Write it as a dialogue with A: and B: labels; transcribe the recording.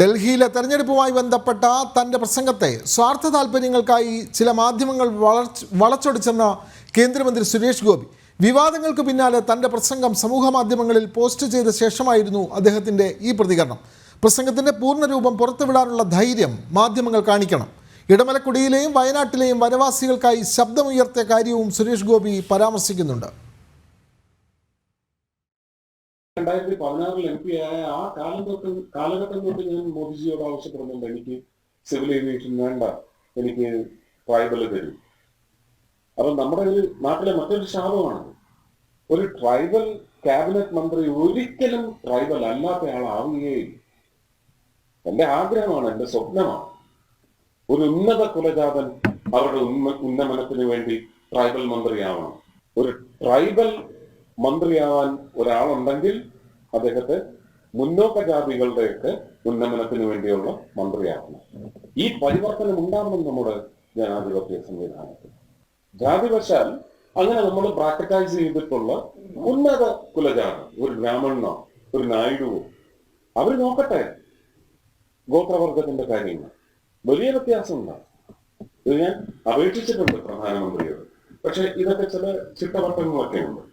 A: ഡൽഹിയിലെ തെരഞ്ഞെടുപ്പുമായി ബന്ധപ്പെട്ട തന്റെ പ്രസംഗത്തെ സ്വാർത്ഥ താല്പര്യങ്ങൾക്കായി ചില മാധ്യമങ്ങൾ വളച്ച് വളച്ചൊടിച്ചെന്ന കേന്ദ്രമന്ത്രി സുരേഷ് ഗോപി. വിവാദങ്ങൾക്ക് പിന്നാലെ തന്റെ പ്രസംഗം സമൂഹ മാധ്യമങ്ങളിൽ പോസ്റ്റ് ചെയ്ത ശേഷമായിരുന്നു അദ്ദേഹത്തിന്റെ ഈ പ്രതികരണം. പ്രസംഗത്തിന്റെ പൂർണരൂപം പുറത്തുവിടാനുള്ള ധൈര്യം മാധ്യമങ്ങൾ കാണിക്കണം. ഇടമലക്കുടിയിലെയും വയനാട്ടിലെയും വനവാസികൾക്കായി ശബ്ദമുയർത്തിയ കാര്യവും സുരേഷ് ഗോപി പരാമർശിക്കുന്നുണ്ട്.
B: രണ്ടായിരത്തി പതിനാറിൽ എം പി ആയ ആ കാലഘട്ടം കാലഘട്ടം തൊട്ട് ഞാൻ മോദിജിയോട് ആവശ്യപ്പെടുന്നുണ്ട്. എനിക്ക് സിവിൽ ഏവിയേഷൻ വേണ്ട. എനിക്ക് ട്രൈബൽ തരും. അപ്പൊ നമ്മുടെ ഒരു നാട്ടിലെ മറ്റൊരു ശാപമാണ്. ഒരു ട്രൈബൽ ക്യാബിനറ്റ് മന്ത്രി ഒരിക്കലും ട്രൈബൽ അല്ലാത്ത ആളാവുകയില്ല എന്റെ ആഗ്രഹമാണ് എന്റെ സ്വപ്നമാണ്. ഒരു ഉന്നത കുലജാതൻ അവരുടെ ഉന്ന ഉന്നമനത്തിന് വേണ്ടി ട്രൈബൽ മന്ത്രിയാവണം. ഒരു ട്രൈബൽ മന്ത്രിയാവാൻ ഒരാളുണ്ടെങ്കിൽ അദ്ദേഹത്തെ മുന്നോക്ക ജാതികളുടെയൊക്കെ ഉന്നമനത്തിന് വേണ്ടിയുള്ള മന്ത്രിയാക്കണം. ഈ പരിവർത്തനം ഉണ്ടാവണം നമ്മുടെ ജനാധിപത്യ സംവിധാനത്തിൽ. ജാതിവശാൽ അങ്ങനെ നമ്മൾ ബ്രാക്കറ്റൈസ് ചെയ്തിട്ടുള്ള ഉന്നത കുലജാതം ഒരു ബ്രാഹ്മണനോ ഒരു നായിഡുവോ അവർ നോക്കട്ടെ ഗോത്രവർഗത്തിന്റെ കാര്യങ്ങൾ. വലിയ വ്യത്യാസമുണ്ടാകും ഇത് ഞാൻ അപേക്ഷിച്ചിട്ടുണ്ട് പ്രധാനമന്ത്രിയോട്. പക്ഷെ ഇതൊക്കെ ചില ചിട്ടവട്ടങ്ങളൊക്കെ ഉണ്ട്